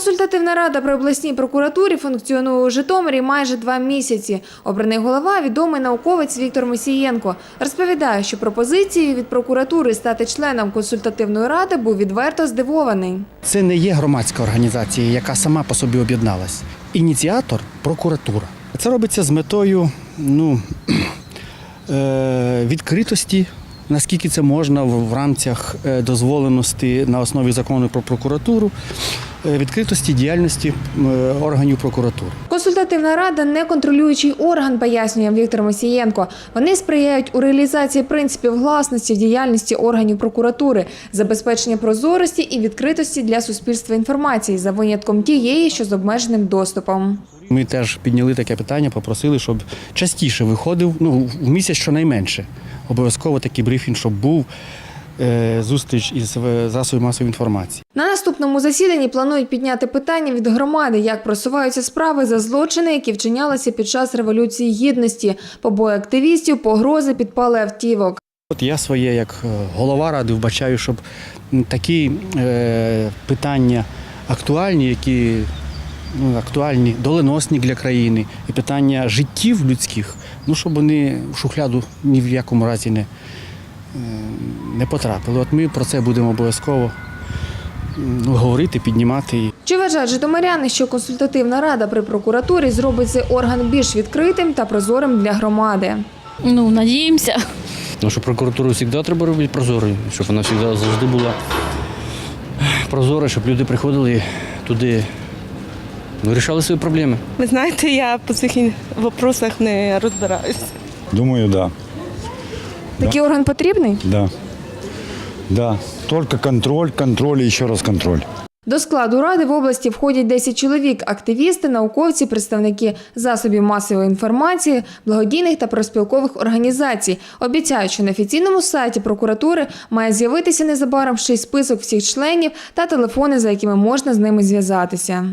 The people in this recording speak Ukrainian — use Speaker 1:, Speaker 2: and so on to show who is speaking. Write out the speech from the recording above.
Speaker 1: Консультативна рада при обласній прокуратурі функціонує у Житомирі майже два місяці. Обраний голова відомий науковець Віктор Мосієнко розповідає, що пропозицією від прокуратури стати членом консультативної ради був відверто здивований.
Speaker 2: Це не є громадська організація, яка сама по собі об'єдналась. Ініціатор прокуратура. Це робиться з метою ну, е, відкритості, наскільки це можна в рамках е, дозволеності на основі закону про прокуратуру, е, відкритості діяльності е, органів прокуратури.
Speaker 1: Консультативна рада не контролюючий орган, пояснює Віктор Мосієнко. Вони сприяють у реалізації принципів гласності в діяльності органів прокуратури, забезпечення прозорості і відкритості для суспільства інформації за винятком тієї, що з обмеженим доступом.
Speaker 2: Ми теж підняли таке питання, попросили, щоб частіше виходив, ну, в місяць щонайменше. Обов'язково такий брифінг, щоб був зустріч із е, засобами масової інформації.
Speaker 1: На наступному засіданні планують підняти питання від громади, як просуваються справи за злочини, які вчинялися під час революції гідності, побої активістів, погрози, підпали автівок.
Speaker 2: От я своє, як е, голова ради, вбачаю, щоб такі е, питання актуальні, які ну, актуальні, доленосні для країни, і питання життів людських, ну щоб вони в шухляду ні в якому разі не, е, не потрапили. От ми про це будемо обов'язково ну, говорити, піднімати.
Speaker 1: Чи вважають житомиряни, що консультативна рада при прокуратурі зробить цей орган більш відкритим та прозорим для громади?
Speaker 3: Ну, надіємося.
Speaker 4: Ну, що прокуратуру завжди треба робити прозорою, щоб вона завжди завжди була прозора, щоб люди приходили туди, ну, рішали свої проблеми.
Speaker 5: Ви знаєте, я по цих вопросах не розбираюся.
Speaker 6: Думаю, да.
Speaker 1: Такий орган потрібний?
Speaker 6: Да. Да. Только контроль, контроль и еще раз контроль.
Speaker 1: До складу ради в області входять 10 чоловік: активісти, науковці, представники засобів масової інформації, благодійних та проспілкових організацій. Обіцяють, що на офіційному сайті прокуратури має з'явитися незабаром ще й список всіх членів та телефони, за якими можна з ними зв'язатися.